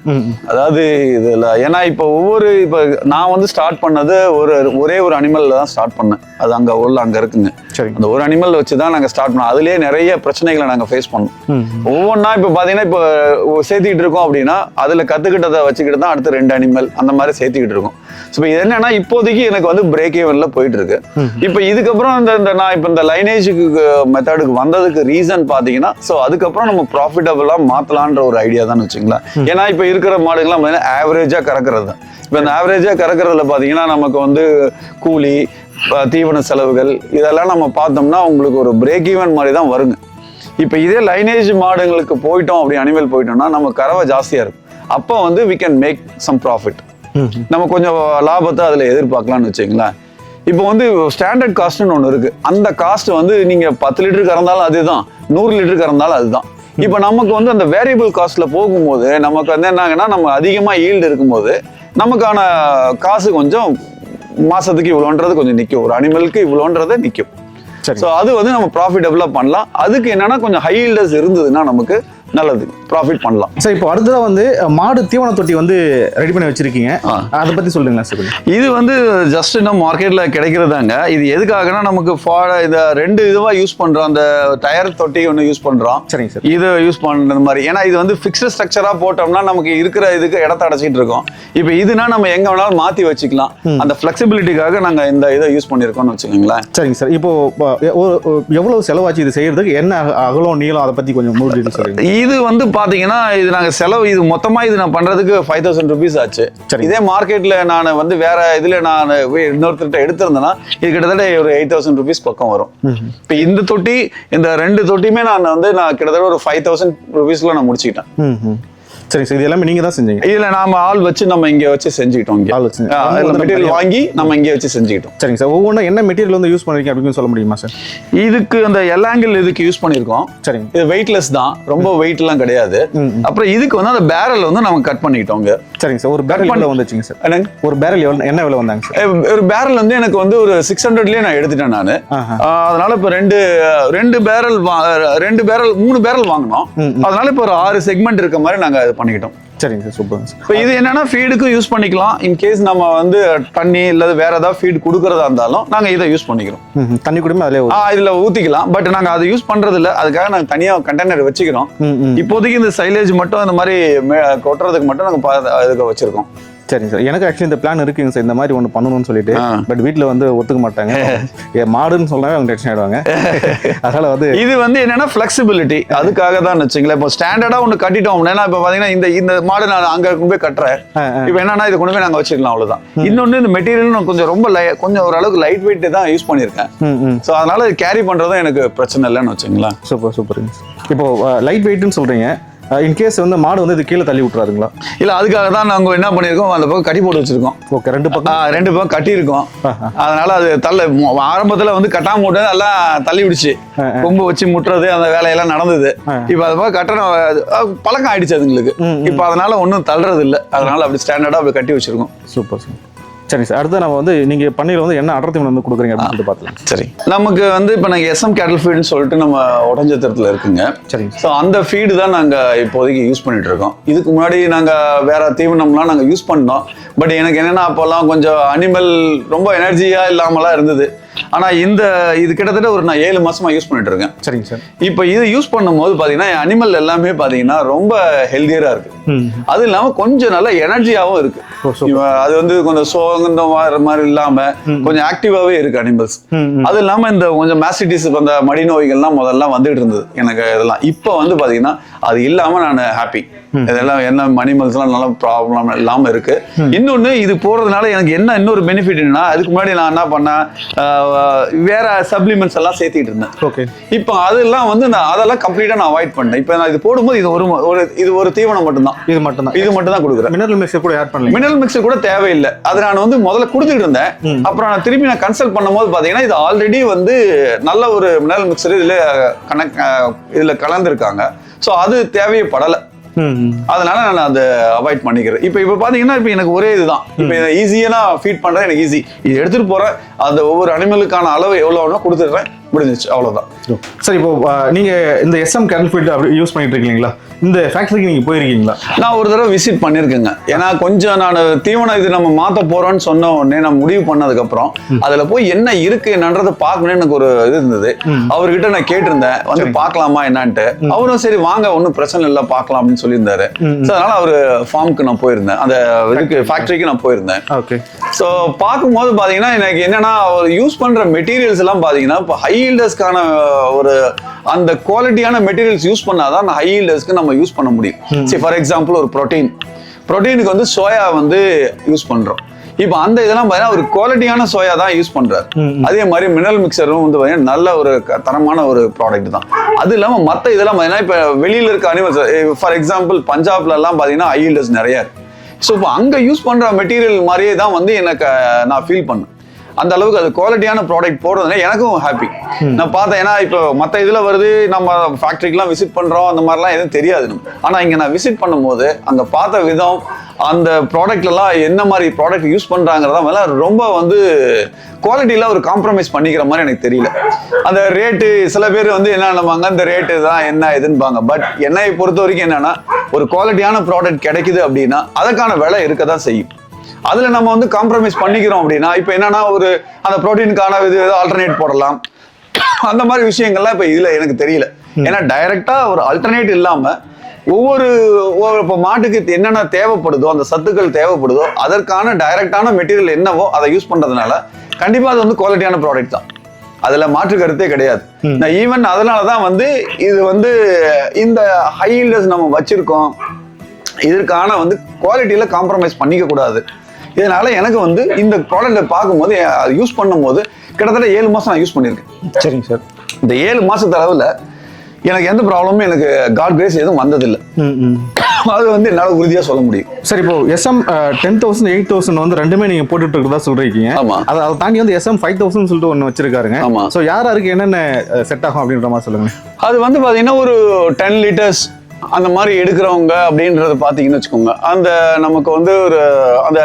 அதாவது இதுல ஏன்னா இப்போ ஒவ்வொரு இப்போ நான் வந்து ஸ்டார்ட் பண்ணது ஒரு ஒரே ஒரு அனிமல்ல தான் ஸ்டார்ட் பண்ணேன். அது அங்க உள்ள அங்க இருக்குங்க. சரி அந்த ஒரு அனிமல் வச்சு தான் நாங்க ஸ்டார்ட் பண்ணோம். அதுலயே நிறைய பிரச்சனைகளை நாங்க ஃபேஸ் பண்ணோம். ஒவ்வொன்றா இப்போ பார்த்தீங்கன்னா இப்போ சேர்த்திக்கிட்டு இருக்கோம் அப்படின்னா அதில் கற்றுக்கிட்டதை வச்சுக்கிட்டு தான் அடுத்து ரெண்டு அனிமல் அந்த மாதிரி சேர்த்துக்கிட்டு இருக்கோம். ஸோ இது என்னன்னா இப்போதைக்கு எனக்கு வந்து பிரேக் ஈவனில் போயிட்டு இருக்கு இப்போ இதுக்கப்புறம் இந்த இந்த நான் இப்போ இந்த லைனேஜுக்கு மெத்தடுக்கு வந்ததுக்கு ரீசன் பார்த்தீங்கன்னா ஸோ அதுக்கப்புறம் நம்ம ப்ராஃபிட்டபுளாக மாற்றலான்ற ஒரு ஐடியா தான் வச்சுங்களேன். ஏன்னா இப்போ இருக்கிற மாடுகள்லாம் பார்த்தீங்கன்னா ஆவரேஜாக கறக்கிறது. இப்போ இந்த ஆவரேஜாக கறக்கிறதுல பார்த்தீங்கன்னா நமக்கு வந்து கூலி தீவன செலவுகள் இதெல்லாம் நம்ம பார்த்தோம்னா உங்களுக்கு ஒரு பிரேக் ஈவன் மாதிரி தான் வருங்க. இப்போ இதே லைனேஜ் மாடுங்களுக்கு போயிட்டோம் அப்படி அனிமல் போயிட்டோம்னா நம்ம கறவை ஜாஸ்தியாக இருக்கும். அப்போ வந்து we can make some profit நம்ம கொஞ்சம் லாபத்தை அதில் எதிர்பார்க்கலாம்னு வச்சுங்களேன் இப்போ வந்து ஸ்டாண்டர்ட் காஸ்ட்னு ஒன்று இருக்கு. அந்த காஸ்ட் வந்து நீங்கள் பத்து லிட்டர் கறந்தாலும் அதுதான். நூறு லிட்டர் கறந்தாலும் அதுதான். இப்போ நமக்கு வந்து அந்த வேரியபிள் காஸ்ட்ல போகும்போது நமக்கு வந்து என்னங்கன்னா நம்ம அதிகமாக ஈல்டு இருக்கும்போது நமக்கான காசு கொஞ்சம் மாசத்துக்கு இவ்வளோன்றது கொஞ்சம் நிற்கும் ஒரு அனிமலுக்கு இவ்வளோன்றது நிற்கும் சரி. ஸோ அது வந்து நம்ம ப்ராஃபிட்டபுளாக பண்ணலாம். அதுக்கு என்னன்னா கொஞ்சம் ஹை ஈல்டர்ஸ் இருந்ததுன்னா நமக்கு நல்லது. ப்ராஃபிட் பண்ணலாம். சார் இப்போ அடுத்ததாக வந்து மாடு தீவன தொட்டி வந்து ரெடி பண்ணி வச்சிருக்கீங்க. அதை பற்றி சொல்லுங்களேன் சார். இது வந்து ஜஸ்ட் இன்னும் மார்க்கெட்ல கிடைக்கிறதாங்க. இது எதுக்காகனா நமக்கு இதை ரெண்டு இதுவா யூஸ் பண்றோம். அந்த டயர் தொட்டி ஒன்று யூஸ் பண்றோம். சரிங்க சார். இது யூஸ் பண்றது மாதிரி. ஏன்னா இது வந்து ஃபிக்ஸ்டு ஸ்ட்ரக்சரா போட்டோம்னா நமக்கு இருக்கிற இதுக்கு இடத்த அடைச்சிட்டு இருக்கோம். இப்போ இதுனா நம்ம எங்க வேணாலும் மாத்தி வச்சுக்கலாம். அந்த ஃபிளெக்சிபிலிட்டிக்காக நாங்க இந்த இதை யூஸ் பண்ணியிருக்கோம்னு வச்சுக்கோங்களேன். சரிங்க சார். இப்போ அஹ், எ- ஒரு- ஒரு- எவ்வளவு செலவாச்சு இது செய்யறதுக்கு? என்ன அக- அகலம் நீளம் அதை பற்றி கொஞ்சம் முழு டீட்டெயில் சொல்லுங்க. இது வந்து பாத்தீங்கன்னா இது நாங்க செலவு இது மொத்தமா இது நான் பண்றதுக்கு ஃபைவ் தௌசண்ட் ருபீஸ் ஆச்சு. சரி. இதே மார்க்கெட்ல நான் வந்து வேற இதுல நான் இன்னொருத்தர்கிட்ட எடுத்திருந்தேன்னா இது கிட்டத்தட்ட ஒரு எயிட் தௌசண்ட் ருபீஸ் பக்கம் வரும். இப்போ இந்த தொட்டி இந்த ரெண்டு தொட்டியுமே நான் வந்து நான் கிட்டத்தட்ட ஒரு ஃபைவ் தௌசண்ட் ருபீஸ்ல நான் முடிச்சுக்கிட்டேன். சார் இது எல்லாமே நீங்கள் தான் செஞ்சீங்க. இதுல நாம ஆள் வச்சு நம்ம இங்க வச்சு செஞ்சுக்கிட்டோம் ஆள் வச்சு. மெட்டீரியல் வாங்கி நம்ம இங்க வச்சு செஞ்சுக்கிட்டோம். சரிங்க சார். ஒவ்வொன்றும் என்ன மெட்டீரியல் வந்து யூஸ் பண்ணிருக்கீங்க அப்படின்னு சொல்ல முடியுமா சார்? இதுக்கு அந்த எல்லாங்கிள் இதுக்கு யூஸ் பண்ணியிருக்கோம் சரிங்க. இது வெயிட்லெஸ் தான். ரொம்ப வெயிட்லாம் கிடையாது. அப்புறம் இதுக்கு வந்து அந்த பேரல் வந்து நம்ம கட் பண்ணிட்டோம் இங்க. சரிங்க சார். ஒரு பேரல் எவ்வளோ வந்துச்சுங்க சார்? என்னங்க? ஒரு பேரல் எவ்வளோ என்ன விலை வந்தாங்க சார்? ஒரு பேரல் வந்து எனக்கு வந்து ஒரு சிக்ஸ் ஹண்ட்ரட்லயே நான் எடுத்துட்டேன் நான். அதனால இப்போ ரெண்டு ரெண்டு பேரல் ரெண்டு பேரல் மூணு பேரல் வாங்கினோம். அதனால இப்போ ஒரு ஆறு செக்மெண்ட் இருக்க மாதிரி நாங்க இது பண்ணிக்கிட்டோம். சரிங்க சார் சூப்பருங்க சார். இப்போ இது என்னன்னா ஃபீடுக்கும் யூஸ் பண்ணிக்கலாம். இன் கேஸ் நம்ம வந்து தண்ணி இல்லது வேற ஏதாவது ஃபீட் கொடுக்கறதா இருந்தாலும் நாங்க இதை யூஸ் பண்ணிக்கிறோம். தண்ணி குடிமே அதிலே இதுல ஊத்திக்கலாம். பட் நாங்க அதை யூஸ் பண்றது இல்ல அதுக்காக நாங்க தனியா கண்டெய்னர் வச்சுக்கிறோம். இப்போதைக்கு இந்த சைலேஜ் மட்டும் இந்த மாதிரி கொட்டுறதுக்கு மட்டும் நாங்க இதுக்கு வச்சிருக்கோம். சரிங்க சார். எனக்கு ஆக்சுவலி இந்த பிளான் இருக்குங்க சார். இந்த மாதிரி ஒன்று பண்ணணும்னு சொல்லிட்டு. பட் வீட்டில் வந்து ஒத்துக்க மாட்டாங்க. என் மாடுன்னு சொன்னாவே அவங்க டென்ஷன் ஆயிடுவாங்க. அதனால வந்து இது வந்து என்னன்னா ஃபிளெக்சிபிலிட்டி அதுக்காக தான் வச்சுங்களேன். இப்போ ஸ்டாண்டர்டா ஒன்று கட்டிட்டோம். அப்படின்னா இப்போ பாத்தீங்கன்னா இந்த இந்த மாடு நான் அங்க கொண்டு போய் கட்டுறேன். இப்போ என்னன்னா இது கொண்டு போய் நாங்க வச்சுக்கலாம் அவ்வளவுதான். இன்னொன்னு இந்த மெட்டீரியல் கொஞ்சம் ரொம்ப லை- கொஞ்சம் ஓரளவுக்கு லைட் வெயிட் தான் யூஸ் பண்ணியிருக்கேன். ஸோ அதனால கேரி பண்றதும் எனக்கு பிரச்சனை இல்லைன்னு வச்சுங்களேன். சூப்பர் சூப்பருங்க இப்போ லைட் வெயிட்னு சொல்கிறீங்க இன்கேஸ் வந்து மாடு வந்து இது கீழே தள்ளி விட்டுறாருங்களா இல்ல அதுக்காக தான் நாங்க என்ன பண்ணிருக்கோம் அந்த பக்கம் கட்டி போட்டு வச்சிருக்கோம். ஓகே ரெண்டு பக்கம்? ரெண்டு பக்கம் கட்டியிருக்கோம். அதனால அது தள்ள ஆரம்பத்துல வந்து கட்டாம விட்டு எல்லாம் தள்ளி விடுச்சு. கொம்பு வச்சு முட்டுறது அந்த வேலையெல்லாம் நடந்தது. இப்ப அது போக கட்டணம் பழக்கம் ஆயிடுச்சு அதுங்களுக்கு. இப்ப அதனால ஒன்றும் தள்ளுறது இல்ல அதனால அப்படி ஸ்டாண்டர்டா அப்படி கட்டி வச்சிருக்கோம். சூப்பர் சார் சரி சார். அடுத்து நம்ம வந்து நீங்க பண்ணையில வந்து என்ன அடர்த்தி வந்து கொடுக்குறீங்க அப்படின்னு சொல்லிட்டு பார்த்துக்கலாம். சரி. நமக்கு வந்து இப்போ நாங்கள் எஸ்எம் கேட்டல் ஃபீடுன்னு சொல்லிட்டு நம்ம உடஞ்சத்திரத்தில் இருக்குங்க. சரிங்க ஸோ அந்த ஃபீடு தான் நாங்கள் இப்போதைக்கு யூஸ் பண்ணிட்டு இருக்கோம். இதுக்கு முன்னாடி நாங்கள் வேற தீவனம்லாம் நாங்கள் யூஸ் பண்ணோம். பட் எனக்கு என்னன்னா அப்போல்லாம் கொஞ்சம் அனிமல் ரொம்ப எனர்ஜியாக இல்லாமலாம் இருந்தது. ஆனால் இந்த இது கிட்டத்தட்ட ஒரு நான் ஏழு மாசமா யூஸ் பண்ணிட்டு இருக்கேன். சரிங்க சார். இப்போ இது யூஸ் பண்ணும்போது பார்த்தீங்கன்னா அனிமல் எல்லாமே பார்த்தீங்கன்னா ரொம்ப ஹெல்தியராக இருக்கு ம் அது இல்லாமல் கொஞ்சம் நல்ல எனர்ஜியாகவும் இருக்கு. அது வந்து கொஞ்சம் சோகந்த மாதிரி மாதிரி இல்லாம கொஞ்சம் ஆக்டிவாவே இருக்கு அனிமல்ஸ். அது இல்லாம இந்த கொஞ்சம் மேசிட்டிஸ் அந்த மடி நோய்கள்லாம் முதல்ல வந்துட்டு இருந்தது. எனக்கு இதெல்லாம். இப்போ வந்து பாத்தீங்கன்னா அது இல்லாம நான் ஹாப்பி இதெல்லாம் என்ன அனிமல்ஸ்லாம் நல்ல ப்ராப்ளம் இல்லாம இருக்கு. இன்னொன்னு இது போறதுனால எனக்கு என்ன இன்னொரு பெனிஃபிட் என்னன்னா அதுக்கு முன்னாடி நான் என்ன பண்ணேன் வேற சப்ளிமெண்ட்ஸ் எல்லாம் சேர்த்திட்டு இருந்தேன். ஓகே. இப்போ அதெல்லாம் வந்து நான் அதெல்லாம் கம்ப்ளீட்டா நான் அவாய்ட் பண்ணேன். இப்போ நான் இது போடும்போது இது ஒரு ஒரு இது ஒரு தீவனம் மட்டும்தான். இது மட்டும் தான் இது மட்டும் தான் கொடுக்குறேன். மினரல் மிக்சர் கூட ஆட் பண்ணலீங்க மினரல் மிக்சர் கூட தேவையில்லை. அது நான் வந்து முதல்ல கொடுத்துட்டு இருந்தேன். அப்புறம் நான் திருப்பி நான் கன்சல்ட் பண்ணும்போது பாத்தீங்கன்னா இது ஆல்ரெடி வந்து நல்ல ஒரு மினரல் மிக்சர் இதுல கனெக்ட் இதுல கலந்துருக்காங்க. ஸோ அது தேவையே படலை ம் ம். அதனால நான் அதை அவாய்ட் பண்ணிக்கிறேன். இப்போ இப்போ பார்த்தீங்கன்னா இப்போ எனக்கு ஒரே இதுதான். இப்போ ஈஸியாக நான் ஃபீட் பண்ணுறது எனக்கு ஈஸி இது எடுத்துட்டு போறேன் அந்த ஒவ்வொரு அனிமலுக்கான அளவு எவ்வளோ வேணும் கொடுத்துட்றேன் முடிஞ்சிச்சு அவ்வளோதான் சரி இப்போ ஆ, நீங்க இந்த எஸ்எம் கேரல் ஃபீட் அப்படி யூஸ் பண்ணிட்டு இருக்கீங்களா? இந்த ஃபேக்டரிக்கு நீங்க போயிருக்கீங்களா? நான் ஒரு தடவை விசிட் பண்ணியிருக்கேங்க ஏன்னா கொஞ்சம் நான் தீவனம் இது நம்ம மாத்த போறோம்னு சொன்ன உடனே நான் முடிவு பண்ணதுக்கு அப்புறம் அதுல போய் என்ன இருக்கு என்னன்றதை பார்க்கணும்னு எனக்கு ஒரு இது இருந்தது. அவர்கிட்ட நான் கேட்டிருந்தேன் வந்து பார்க்கலாமா என்னன்ட்டு. அவரும் சரி வாங்க ஒன்றும் பிரச்சனை இல்லை பார்க்கலாம் அப்படின்னு சொல்லியிருந்தாரு. So, அதனால அவர் ஃபார்முக்கு நான் போயிருந்தேன். அந்த இதுக்கு ஃபேக்டரிக்கு நான் போயிருந்தேன். ஓகே ஸோ பார்க்கும்போது பார்த்தீங்கன்னா எனக்கு என்னன்னா அவர் யூஸ் பண்ற மெட்டீரியல்ஸ் எல்லாம் பார்த்தீங்கன்னா இப்போ ஹை ஹீல்டர்ஸ்க்கான ஒரு அந்த குவாலிட்டியான மெட்டீரியல்ஸ் யூஸ் பண்ணாதான் அந்த ஹை ஹீல்டர்ஸ்க்கு நம்ம யூஸ் பண்ண முடியும். சரி ஃபார் எக்ஸாம்பிள் ஒரு ப்ரோட்டீன் ப்ரோட்டீனுக்கு வந்து சோயா வந்து யூஸ் பண்றோம். இப்போ அந்த இதெல்லாம் பார்த்தீங்கன்னா ஒரு குவாலிட்டியான சோயா தான் யூஸ் பண்றாரு. அதே மாதிரி மினரல் மிக்சரும் வந்து பார்த்தீங்கன்னா நல்ல ஒரு தரமான ஒரு ப்ராடக்ட் தான். அது இல்லாமல் மற்ற இதெல்லாம் பார்த்தீங்கன்னா இப்போ வெளியில இருக்க அனிமல்ஸ் ஃபார் எக்ஸாம்பிள் பஞ்சாப்ல எல்லாம் பார்த்தீங்கன்னா ஹை ஹீல்டர்ஸ் நிறைய இருக்கு. ஸோ இப்போ அங்கே யூஸ் பண்ணுற மெட்டீரியல் மாதிரியே தான் வந்து எனக்கு நான் ஃபீல் பண்ணேன் அந்த அளவுக்கு அது குவாலிட்டியான ப்ராடக்ட் போடுறதுனால எனக்கும் ஹாப்பி நான் பார்த்தேன் ஏன்னா இப்போ மற்ற இதில் வருது நம்ம ஃபேக்ட்ரிக்கெலாம் விசிட் பண்ணுறோம் அந்த மாதிரிலாம் எதுவும் தெரியாது ஆனால் இங்கே நான் விசிட் பண்ணும்போது அங்கே பார்த்த விதம் அந்த ப்ராடக்ட்லலாம் என்ன மாதிரி ப்ராடக்ட் யூஸ் பண்ணுறாங்கிறதா மேலே ரொம்ப வந்து குவாலிட்டியில் ஒரு காம்ப்ரமைஸ் பண்ணிக்கிற மாதிரி எனக்கு தெரியல. அந்த ரேட்டு சில பேர் வந்து என்ன நினைப்பாங்க இந்த ரேட்டு தான் என்ன இதுன்பாங்க. பட் என்னை பொறுத்த வரைக்கும் என்னன்னா ஒரு குவாலிட்டியான ப்ராடக்ட் கிடைக்குது அப்படின்னா அதுக்கான விலை இருக்க தான் செய்யும். அதுல நம்ம வந்து காம்ப்ரமைஸ் பண்ணிக்கிறோம் அப்படின்னா இப்போ என்னன்னா ஒரு அந்த ப்ரோட்டீனுக்கான இது ஆல்டர்னேட் போடலாம். அந்த மாதிரி விஷயங்கள்லாம் இப்போ இதுல எனக்கு தெரியல. ஏன்னா டைரக்டா ஒரு ஆல்டர்னேட் இல்லாம ஒவ்வொரு இப்போ மாட்டுக்கு என்னென்ன தேவைப்படுதோ அந்த சத்துக்கள் தேவைப்படுதோ அதற்கான டைரக்டான மெட்டீரியல் என்னவோ அதை யூஸ் பண்றதுனால கண்டிப்பா அது வந்து குவாலிட்டியான ப்ராடக்ட் தான். அதுல மாற்று கருத்தே கிடையாது. நான் ஈவன் அதனால தான் வந்து இது வந்து இந்த ஹை நம்ம வச்சிருக்கோம். இதற்கான வந்து குவாலிட்டியில காம்ப்ரமைஸ் பண்ணிக்க கூடாது. இதனால எனக்கு வந்து இந்த ப்ராடக்ட்டை பார்க்கும்போது யூஸ் பண்ணும்போது கிட்டத்தட்ட ஏழு மாசம் நான் யூஸ் பண்ணியிருக்கேன். சரிங்க சார். இந்த ஏழு மாசத்து அளவுல எனக்கு எந்த ப்ராப்ளமும் எனக்கு காட் கிரேஸ் எதுவும் வந்ததில்லை. அது வந்து என்னால் உறுதியா சொல்ல முடியும். சரி இப்போ SM ten thousand eight thousand வந்து ரெண்டுமே நீங்க போட்டுட்டு இருக்கிறதா சொல்றீங்க. ஆமா. அதை அதை தாண்டி வந்து எஸ்எம் ஃபைவ் தௌசண்ட் சொல்லிட்டு ஒன்று வச்சிருக்காருங்க. ஆமா. ஸோ யார் யாருக்கு என்னென்ன செட் ஆகும் அப்படின்ற மாதிரி சொல்லுங்க அது வந்து பாத்தீங்கன்னா ஒரு டென் லிட்டர்ஸ் அந்த மாதிரி எடுக்கிறவங்க அப்படின்றத பார்த்தீங்கன்னு வச்சுக்கோங்க. அந்த நமக்கு வந்து ஒரு அந்த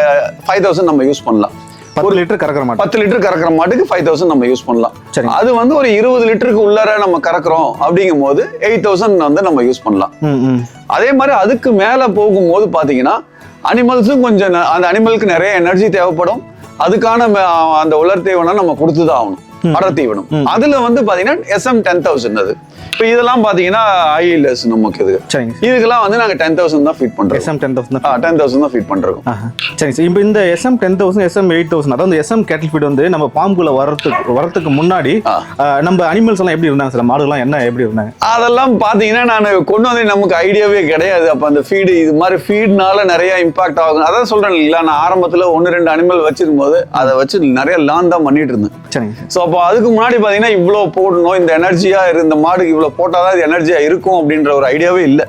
ஃபைவ் தௌசண்ட் நம்ம யூஸ் பண்ணலாம். பத்து லிட்டர் கறக்கிற மாட்டேன் பத்து லிட்டர் கறக்கிற மாட்டுக்கு ஃபைவ் தௌசண்ட் நம்ம யூஸ் பண்ணலாம். சரி. அது வந்து ஒரு இருபது லிட்டருக்கு உள்ளார நம்ம கறக்குறோம் அப்படிங்கும் போது எயிட் தௌசண்ட் வந்து நம்ம யூஸ் பண்ணலாம். அதே மாதிரி அதுக்கு மேல போகும்போது பாத்தீங்கன்னா அனிமல்ஸும் கொஞ்சம் அந்த அனிமலுக்கு நிறைய எனர்ஜி தேவைப்படும். அதுக்கான அந்த உலர் தீவனம் நம்ம கொடுத்துதான் ஆகணும். அடர் தீவனம். அதுல வந்து பாத்தீங்கன்னா எஸ்எம் டென் தௌசண்ட் அது. இப்போ இதெல்லாம் பாத்தீங்கன்னா ஐஎல்எஸ் நமக்கு இது. சரிங்க இதுக்கெல்லாம் வந்து நாங்க டென் தௌசண்ட் தான் ஃபீட் பண்றோம். SM ten thousand ten thousand தான் ஃபீட் பண்றோம். ஆஹா. சரிங்க சார் இப்போ இந்த SM ten thousand SM eight thousand அதாவது எஸ்எம் கேட்டில் ஃபீட் வந்து நம்ம பாம்புக்குள்ள வரத்துக்கு வரத்துக்கு முன்னாடி நம்ம அனிமல்ஸ் எல்லாம் எப்படி இருந்தாங்க சார் மாடுலாம் என்ன எப்படி இருந்தாங்க? அதெல்லாம் பாத்தீங்கன்னா நான் கொண்டு வந்து நமக்கு ஐடியாவே கிடையாது. அப்ப அந்த ஃபீடு இது மாதிரி ஃபீட்னால நிறைய இம்பாக்ட் ஆகும். அதான் சொல்றேன் இல்லைங்களா? நான் ஆரம்பத்துல ஒன்னு ரெண்டு அனிமல் வச்சிருக்கும் போது அதை வச்சு நிறைய லான் தான் பண்ணிட்டு இருந்தேன். சரிங்க சார் ஸோ அப்போ அதுக்கு முன்னாடி பார்த்தீங்கன்னா இவ்வளோ போடணும் இந்த எனர்ஜியாக இருந்த மாடுக்கு இவ்வளவு போட்டாதான் இது எனர்ஜியா இருக்கும் அப்படின்ற ஒரு ஐடியாவே இல்லை.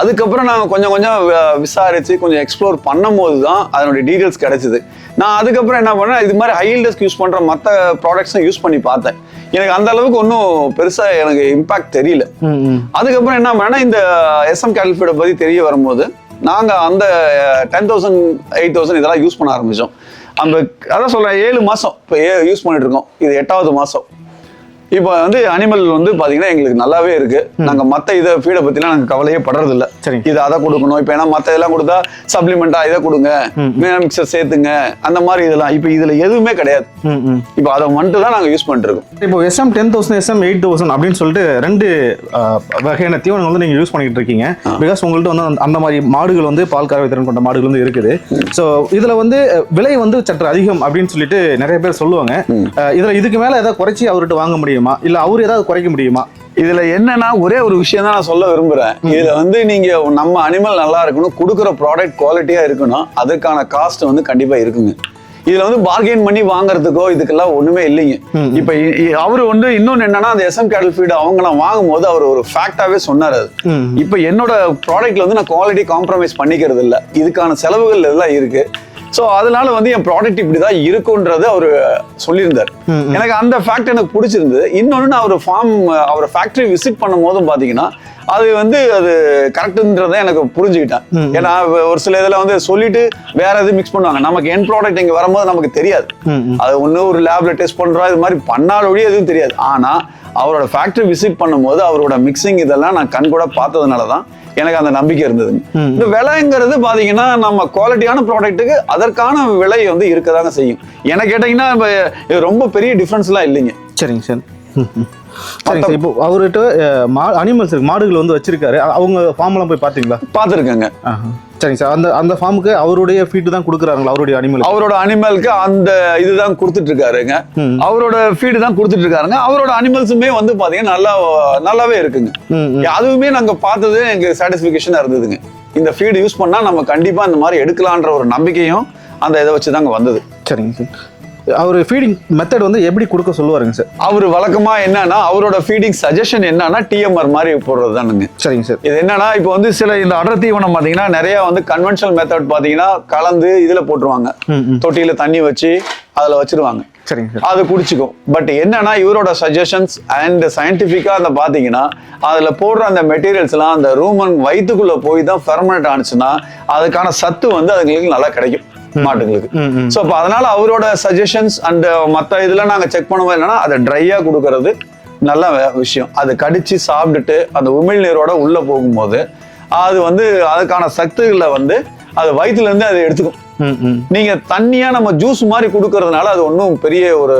அதுக்கப்புறம் நாங்கள் கொஞ்சம் கொஞ்சம் விசாரிச்சு கொஞ்சம் எக்ஸ்ப்ளோர் பண்ணும்போது தான் அதனுடைய டீடைல்ஸ் கிடைச்சது. நான் அதுக்கப்புறம் என்ன பண்ணேன் இது மாதிரி ஹை டெஸ்க் யூஸ் பண்ற மற்ற ப்ராடக்ட்ஸும் யூஸ் பண்ணி பார்த்தேன். எனக்கு அந்த அளவுக்கு ஒன்றும் பெருசா எனக்கு இம்பாக்ட் தெரியல. அதுக்கப்புறம் என்ன பண்ணேன்னா இந்த எஸ்எம் கேல்ஃபீடை பத்தி தெரிய வரும்போது நாங்க அந்த டென் தௌசண்ட் எயிட் தௌசண்ட் இதெல்லாம் யூஸ் பண்ண ஆரம்பிச்சோம். அந்த அதான் சொல்றேன் ஏழு மாசம் இப்போ யூஸ் பண்ணிட்டு இருக்கோம். இது எட்டாவது மாசம். இப்போ வந்து அனிமல் வந்து பாத்தீங்கன்னா எங்களுக்கு நல்லாவே இருக்கு. நாங்க மத்த இதை ஃபீடை பத்திலாம் நாங்க கவலையே படுறது இல்ல சரிங்க. இது அதை கொடுக்கணும். இப்போ ஏன்னா மத்த இதெல்லாம் கொடுத்தா சப்ளிமெண்டா இதை கொடுங்க. மிக்சர் சேர்த்துங்க. அந்த மாதிரி இதெல்லாம் இப்போ இதுல எதுவுமே கிடையாது. இப்போ அதை மட்டும் தான் நாங்க யூஸ் பண்ணிட்டு இருக்கோம். இப்போ SM ten thousand SM eight thousand அப்படின்னு சொல்லிட்டு ரெண்டு வகையான தீவனங்கள் வந்து நீங்கள் யூஸ் பண்ணிட்டு இருக்கீங்க. பிகாஸ் உங்கள்ட்ட வந்து அந்த- மாதிரி மாடுகள் வந்து பால் கறவை திறன் கொண்ட மாடுகள் வந்து இருக்குது. ஸோ இதில் வந்து விலை வந்து சற்று அதிகம் அப்படின்னு சொல்லிட்டு நிறைய பேர் சொல்லுவாங்க. இதுல இதுக்கு மேல ஏதாவது குறைச்சி அவர்கிட்ட வாங்க முடியுமா? இல்ல அவர் ஏதாவது குறைக்க முடியுமா? இதுல என்னன்னா ஒரே ஒரு விஷயம் தான் நான் சொல்ல விரும்புறேன். இதுல வந்து நீங்க நம்ம அனிமல் நல்லா இருக்கணும் கொடுக்குற ப்ராடக்ட் குவாலிட்டியா இருக்கணும் அதுக்கான காஸ்ட் வந்து கண்டிப்பா இருக்குங்க. இதுல வந்து பார்கெயின் பண்ணி வாங்குறதுக்கோ இதுக்கெல்லாம் ஒண்ணுமே இல்லைங்க. இப்ப அவரு வந்து இன்னொன்னு என்னன்னா அந்த எஸ்எம் கேட்டல் ஃபீட் அவங்க நான் வாங்கும்போது அவர் ஒரு ஃபேக்டாவே சொன்னார் அது. இப்ப என்னோட ப்ராடக்ட்ல வந்து நான் குவாலிட்டி காம்ப்ரமைஸ் பண்ணிக்கிறது இல்ல இதுக்கான செலவுகள் எல்லாம் இருக்கு. ஸோ அதனால வந்து என் ப்ராடக்ட் இப்படிதான் இருக்குன்றது அவர் சொல்லியிருந்தார். எனக்கு அந்த ஃபேக்ட் எனக்கு பிடிச்சிருந்தது. இன்னொன்று நான் அவர் ஃபார்ம் அவர் ஃபேக்டரி விசிட் பண்ணும் போதும் பார்த்தீங்கன்னா அது வந்து அது கரெக்டுன்றதை எனக்கு புரிஞ்சுக்கிட்டேன். ஏன்னா ஒரு சில இதில் வந்து சொல்லிட்டு வேற எதுவும் மிக்ஸ் பண்ணுவாங்க. நமக்கு என் ப்ராடக்ட் இங்கே வரும்போது நமக்கு தெரியாது. அது ஒன்று ஒரு லேப்ல டெஸ்ட் பண்றோம் இது மாதிரி பண்ணாலொழிய எதுவும் தெரியாது. ஆனா அவரோட ஃபேக்டரி விசிட் பண்ணும்போது அவரோட மிக்சிங் இதெல்லாம் நான் கண் கூட பார்த்ததுனால தான் எனக்கு அந்த நம்பிக்கை இருந்ததுங்க. இந்த விலைங்கிறது பாத்தீங்கன்னா நம்ம குவாலிட்டியான ப்ராடக்ட்டுக்கு அதற்கான விலை வந்து இருக்கதாங்க செய்யும். எனக்கு கேட்டீங்கன்னா ரொம்ப பெரிய டிஃப்ரென்ஸ்லாம் இல்லைங்க. சரிங்க சார். சரிங்க சார். இப்போ அவர்கிட்ட மா அனிமல்ஸ் இருக்கு மாடுகள் வந்து வச்சிருக்காரு. அவங்க ஃபார்ம்லாம் போய் பார்த்தீங்களா பார்த்துருக்கேங்க. சரிங்க சார். அந்த அந்த ஃபார்முக்கு அவருடைய ஃபீட்டு தான் கொடுக்குறாங்களா அவருடைய அனிமல் அவரோட அனிமலுக்கு அந்த இதுதான் கொடுத்துட்டு இருக்காருங்க. அவரோட ஃபீடு தான் கொடுத்துட்டு இருக்காருங்க அவரோட அனிமல்ஸுமே வந்து பாத்தீங்கன்னா நல்லா நல்லாவே இருக்குங்க. அதுவுமே நாங்க பார்த்தது எனக்கு சாட்டிஸ்ஃபிகேஷனா இருந்ததுங்க. இந்த ஃபீடு யூஸ் பண்ணா நம்ம கண்டிப்பா இந்த மாதிரி எடுக்கலான்ற ஒரு நம்பிக்கையும் அந்த இதை வச்சு தாங்க வந்தது. சரிங்க சார். அவர் ஃபீடிங் மெத்தட் வந்து எப்படி கொடுக்க சொல்லுவாருங்க சார் அவர் வழக்கமா என்னன்னா அவரோட ஃபீடிங் சஜஷன் என்னன்னா டிஎம்ஆர் மாதிரி போடுறது தானுங்க சரிங்க சார் இது என்னன்னா இப்போ வந்து சில இந்த அடர் தீவனம் பாத்தீங்கன்னா நிறைய வந்து கன்வென்ஷனல் மெத்தட் பாத்தீங்கன்னா கலந்து இதுல போட்டுருவாங்க. தொட்டியில தண்ணி வச்சு அதுல வச்சிருவாங்க. சரிங்க சார் அது குடிச்சுக்கும். பட் என்னன்னா இவரோட சஜஷன்ஸ் அண்ட் சயின்டிஃபிக்கா அந்த பாத்தீங்கன்னா அதுல போடுற அந்த மெட்டீரியல்ஸ் எல்லாம் அந்த ரூமன் வயிற்றுக்குள்ள போய் தான் ஃபெர்மனட் ஆனிச்சுன்னா அதுக்கான சத்து வந்து அதுங்களுக்கு நல்லா கிடைக்கும். மாட்டுங்களுக்கு ஸோ அப்போ அதனால அவரோட சஜஷன்ஸ் அண்ட் மற்ற இதெல்லாம் நாங்கள் செக் பண்ணும்போது என்னன்னா அதை ட்ரையாக கொடுக்கறது நல்ல விஷயம். அதை கடிச்சு சாப்பிட்டுட்டு அந்த உமிழ்நீரோட உள்ள போகும்போது அது வந்து அதுக்கான சத்துக்களை வந்து அது வயிற்றுல இருந்து அதை எடுத்துக்கும். நீங்க தண்ணியா நம்ம ஜூஸ் மாதிரி கொடுக்கறதுனால அது ஒன்றும் பெரிய ஒரு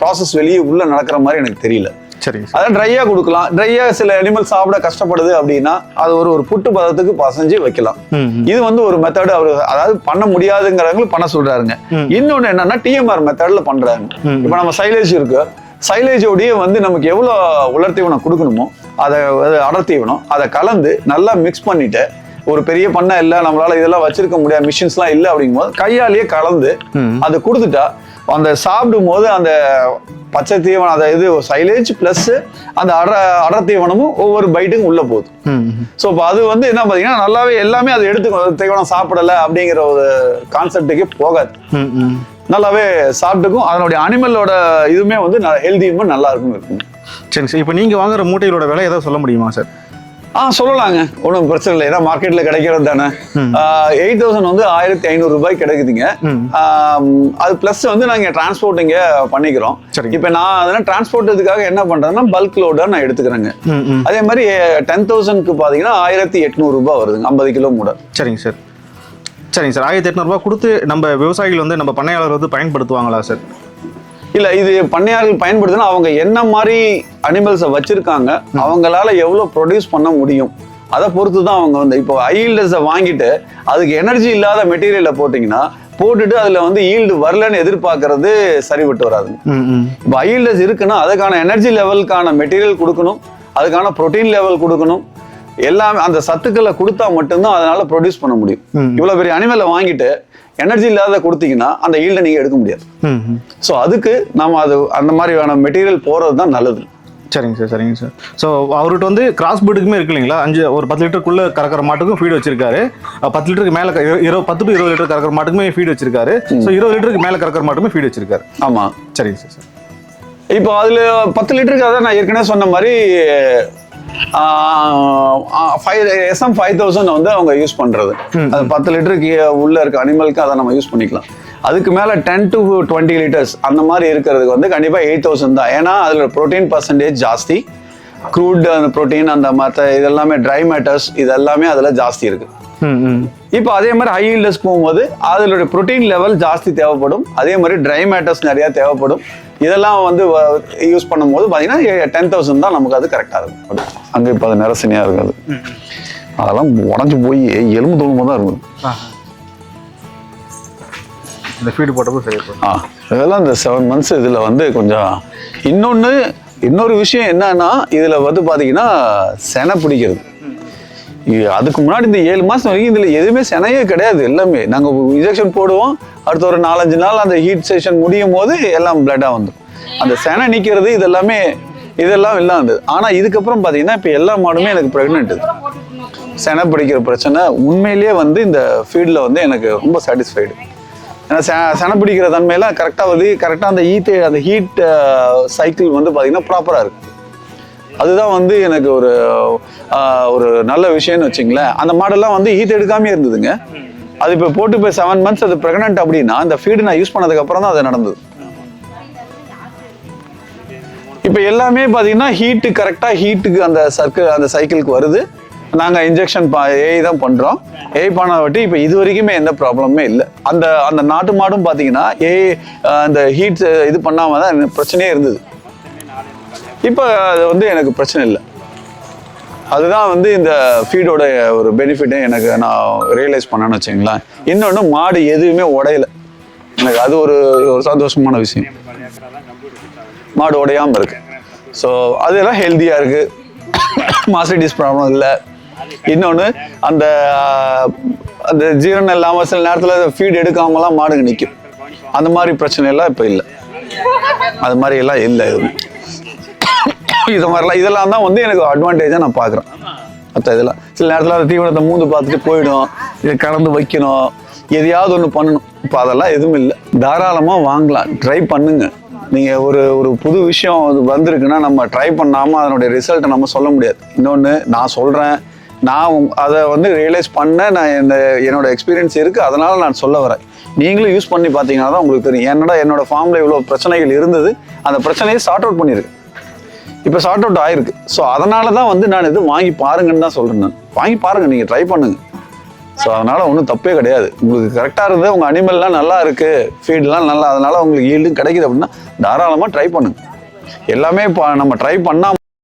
ப்ராசஸ் வெளியே உள்ள நடக்கிற மாதிரி எனக்கு தெரியல. சரிங்க சார். அதை ட்ரையா கொடுக்கலாம். ட்ரையா சில அனிமல் சாப்பிட கஷ்டப்படுது அப்படின்னா அது ஒரு ஒரு புட்டு பதத்துக்கு பசஞ்சு வைக்கலாம். இது வந்து ஒரு மெத்தட் அவர் அதாவது பண்ண முடியாதுங்கிறவங்களும் பண்ண சொல்றாருங்க. இன்னொன்னு என்னன்னா டிஎம்ஆர் மெத்தட்ல பண்றாங்க. இப்போ நம்ம சைலேஜ் இருக்கு. சைலேஜோடய வந்து நமக்கு எவ்வளவு உலர் தீவனம் கொடுக்கணுமோ அதை அது அடர் தீவனம் அதை கலந்து நல்லா மிக்ஸ் பண்ணிட்டு ஒரு பெரிய பண்ணை இல்லை நம்மளால இதெல்லாம் வச்சிருக்க முடியாது மிஷின்ஸ்லாம் இல்லை அப்படிங்கும்போது கையாலேயே கலந்து. அது கொடுத்துட்டா அந்த சாப்பிடும் போது அந்த பச்சை தீவனம் அதை இது சைலேஜ் பிளஸ் அந்த அட அடர் தீவனமும் ஒவ்வொரு பைட்டுக்கும் உள்ள போகுது. ஸோ இப்போ அது வந்து என்ன பார்த்தீங்கன்னா நல்லாவே எல்லாமே அதை எடுத்துக்கும். தீவனம் சாப்பிடல அப்படிங்கிற ஒரு கான்செப்டுக்கே போகாது. நல்லாவே சாப்பிட்டுக்கும். அதனுடைய அனிமலோட இதுவுமே வந்து ஹெல்த்தியுமே நல்லா இருக்கும். இருக்கும் சரிங்க சார். இப்போ நீங்கள் வாங்குற மூட்டைகளோட விலை ஏதாவது சொல்ல முடியுமா சார்? ஆ சொல்லலாங்க. ஒன்றும் பிரச்சனை இல்லை. ஏன்னா மார்க்கெட்ல கிடைக்கிறது தானே. எயிட் தௌசண்ட் வந்து ஆயிரத்தி ஐநூறு ரூபாய் கிடைக்குதுங்க. அது ப்ளஸ் வந்து நாங்கள் டிரான்ஸ்போர்ட் இங்கே பண்ணிக்கிறோம். சரிங்க. இப்போ நான் அதெல்லாம் டிரான்ஸ்போர்ட் இதுக்காக என்ன பண்ணுறேன்னா பல்க் லோடாக நான் எடுத்துக்கிறேங்க. அதே மாதிரி டென் தௌசண்ட்க்கு பார்த்தீங்கன்னா ஆயிரத்தி எட்நூறு ரூபாய் வருதுங்க. ஐம்பது கிலோ மூடை. சரிங்க சார். சரிங்க சார். ஆயிரத்தி எட்நூறுபா கொடுத்து நம்ம விவசாயிகள் வந்து நம்ம பண்ணையாளர் வந்து பயன்படுத்துவாங்களா சார்? இல்ல இது பண்ணையாளர்கள் பயன்படுத்தினா அவங்க என்ன மாதிரி அனிமல்ஸை வச்சிருக்காங்க அவங்களால எவ்வளவு ப்ரொடியூஸ் பண்ண முடியும்? அதை பொறுத்து தான் அவங்க வந்து இப்போ ஐல்டஸை வாங்கிட்டு அதுக்கு எனர்ஜி இல்லாத மெட்டீரியலை போட்டிங்கன்னா போட்டுட்டு அதுல வந்து ஈல்டு வரலன்னு எதிர்பார்க்கறது சரிபட்டு வராதுங்க. இப்போ ஐல்டஸ் இருக்குன்னா அதுக்கான எனர்ஜி லெவலுக்கான மெட்டீரியல் கொடுக்கணும் அதுக்கான புரோட்டீன் லெவல் கொடுக்கணும் எல்லாமே அந்த சத்துக்களை கொடுத்தா மட்டும்தான் அதனால ப்ரொடியூஸ் பண்ண முடியும். இவ்வளவு பெரிய அனிமலை வாங்கிட்டு எனர்ஜி இல்லாத கொடுத்தீங்கன்னா அந்த ஈல்டை நீங்க எடுக்க முடியாது. ஸோ அதுக்கு நம்ம அது அந்த மாதிரியான மெட்டீரியல் போறது தான் நல்லது. சரிங்க சார் சரிங்க சார். ஸோ அவர்கிட்ட வந்து கிராஸ் பீடுக்குமே இருக்கு இல்லைங்களா? அஞ்சு ஒரு பத்து லிட்டருக்குள்ள கறக்கிற மாட்டுக்கும் ஃபீட் வச்சிருக்காரு. பத்து லிட்டருக்கு மேலே இருபது பத்து டு இருபது லிட்டர் கறக்கிற மாட்டுக்குமே ஃபீட் வச்சிருக்காரு. ஸோ இருபது லிட்டருக்கு மேலே கறக்கிற மாட்டுமே ஃபீட் வச்சிருக்காரு. ஆமாம் சரிங்க சார் சார். இப்போ அதில் பத்து லிட்டருக்கு அதான் நான் ஏற்கனவே சொன்ன மாதிரி ஃபைவ் எஸ்எம் ஃபைவ் தௌசண்ட் வந்து அவங்க யூஸ் பண்ணுறது அது பத்து லிட்டருக்கு உள்ள இருக்க அனிமலுக்கு அதை நம்ம யூஸ் பண்ணிக்கலாம். அதுக்கு மேலே டென் டு டுவெண்ட்டி லிட்டர்ஸ் அந்த மாதிரி இருக்கிறதுக்கு வந்து கண்டிப்பாக எயிட் தௌசண்ட் தான். ஏன்னா அதில் ப்ரோட்டீன் பர்சன்டேஜ் ஜாஸ்தி. க்ரூட் அந்த ப்ரோட்டீன் அந்த மற்ற இதெல்லாமே ட்ரை மேட்டர்ஸ் இது எல்லாமே அதில் ஜாஸ்தி இருக்குது இப்போ அதே மாதிரி ஹை ஈல்டஸ் போகும்போது அதனுடைய ப்ரோட்டீன் லெவல் ஜாஸ்தி தேவைப்படும். அதே மாதிரி ட்ரை மேட்டர்ஸ் நிறையா தேவைப்படும். இதெல்லாம் வந்து யூஸ் பண்ணும்போது பார்த்தீங்கன்னா டென் தௌசண்ட் தான் நமக்கு அது கரெக்டாக இருக்கும். அங்கே இப்போ அது நிறசனியாக இருக்காது. அதெல்லாம் உடஞ்சி போய் எலும்பு தோலுமா தான் இருக்கும். இந்த ஃபீடு போட்டப்போ சரி ஆ இதெல்லாம் இந்த செவன் மந்த்ஸ் இதில் வந்து கொஞ்சம் இன்னொன்று இன்னொரு விஷயம் என்னன்னா இதில் வந்து பார்த்தீங்கன்னா செனை பிடிக்கிறது. அதுக்கு முன்னாடி இந்த ஏழு மாதம் வரைக்கும் இதில் எதுவுமே செனையே கிடையாது எல்லாமே. நாங்கள் இன்ஜெக்ஷன் போடுவோம் அடுத்த ஒரு நாலஞ்சு நாள் அந்த ஹீட் செஷன் முடியும் போது எல்லாம் பிளட்டாக வந்துடும் அந்த செனை நிற்கிறது இதெல்லாமே இதெல்லாம் எல்லாம் இருந்தது. ஆனால் இதுக்கப்புறம் பார்த்தீங்கன்னா இப்போ எல்லா மாடுமே எனக்கு ப்ரெக்னென்ட் செனை பிடிக்கிற பிரச்சனை உண்மையிலேயே வந்து இந்த ஃபீல்டில் வந்து எனக்கு ரொம்ப சாட்டிஸ்ஃபைடு ஏன்னா செ- செனை பிடிக்கிற தன்மையெல்லாம் கரெக்டாக வந்து கரெக்டாக அந்த ஈத்து அந்த ஹீட் சைக்கிள் வந்து பார்த்தீங்கன்னா ப்ராப்பராக இருக்குது அதுதான் வந்து எனக்கு ஒரு ஒரு நல்ல விஷயம்னு வச்சுங்களேன். அந்த மாடெல்லாம் வந்து ஈத்து எடுக்காமே இருந்ததுங்க. அது இப்போ போட்டு இப்போ செவன் மந்த்ஸ் அது ப்ரெக்னென்ட் அப்படின்னா அந்த ஃபீடு நான் யூஸ் பண்ணதுக்கப்புறம் தான் அது நடந்தது. இப்போ எல்லாமே பார்த்தீங்கன்னா ஹீட்டு கரெக்டாக ஹீட்டுக்கு அந்த சர்க்கிள் அந்த சைக்கிளுக்கு வருது. நாங்கள் இன்ஜெக்ஷன் பா ஏஐ தான் பண்ணுறோம் ஏஐ பண்ண வட்டி இப்போ இது வரைக்குமே எந்த ப்ராப்ளமே இல்லை. அந்த அந்த நாட்டு மாடும் பார்த்தீங்கன்னா ஏஐ அந்த ஹீட் இது பண்ணாமல் தான் பிரச்சனையே இருந்தது. இப்போ அது வந்து எனக்கு பிரச்சனை இல்லை. அதுதான் வந்து இந்த ஃபீடோட ஒரு பெனிஃபிட்டே எனக்கு நான் ரியலைஸ் பண்ணேன்னு வச்சுங்களேன் இன்னொன்று மாடு எதுவுமே உடையல. எனக்கு அது ஒரு ஒரு சந்தோஷமான விஷயம். மாடு உடையாமல் இருக்கு. ஸோ அதெல்லாம் ஹெல்த்தியாக இருக்குது மாசடிஸ் ப்ராப்ளம் இல்லை. இன்னொன்று அந்த அந்த ஜீரணம் இல்லாமல் சில நேரத்தில் ஃபீட் எடுக்காமலாம் மாடுங்க நிற்கும் அந்த மாதிரி பிரச்சனை எல்லாம் இப்போ இல்லை. அது மாதிரி எல்லாம் இல்லை எதுவும். இது மாதிரிலாம் இதெல்லாம் தான் வந்து எனக்கு அட்வான்டேஜாக நான் பார்க்குறேன். மற்ற இதெல்லாம் சில நேரத்தில் அந்த தீவனத்தை மூந்து பார்த்துட்டு போயிடும். இதை கலந்து வைக்கணும். எதையாவது ஒன்று பண்ணணும். இப்போ அதெல்லாம் எதுவும் இல்லை. தாராளமாக வாங்கலாம். ட்ரை பண்ணுங்க. நீங்கள் ஒரு ஒரு புது விஷயம் அது வந்திருக்குன்னா நம்ம ட்ரை பண்ணாமல் அதனுடைய ரிசல்ட்டை நம்ம சொல்ல முடியாது. இன்னொன்று நான் சொல்கிறேன் நான் அதை வந்து ரியலைஸ் பண்ண நான் என்ன என்னோட எக்ஸ்பீரியன்ஸ் இருக்குது அதனால் நான் சொல்ல வரேன். நீங்களும் யூஸ் பண்ணி பார்த்தீங்கன்னா தான் உங்களுக்கு தெரியும். என்னடா என்னோட ஃபார்மில் இவ்வளோ பிரச்சனைகள் இருந்தது. அந்த பிரச்சனையை சார்ட் அவுட் பண்ணியிருக்கு இப்போ சார்ட் அவுட் ஆயிருக்கு. ஸோ அதனால தான் வந்து நான் இது வாங்கி பாருங்கன்னு தான் சொல்கிறேன் நான். வாங்கி பாருங்கள் நீங்கள் ட்ரை பண்ணுங்கள் ஸோ அதனால் ஒன்றும் தப்பே கிடையாது. உங்களுக்கு கரெக்டாக இருந்தது உங்கள் அனிமல்லாம் நல்லா இருக்குது ஃபீல்டெலாம் நல்லா அதனால் உங்களுக்கு ஈல்டும் கிடைக்குது அப்படின்னா தாராளமாக ட்ரை பண்ணுங்கள் எல்லாமே இப்போ நம்ம ட்ரை பண்ணால்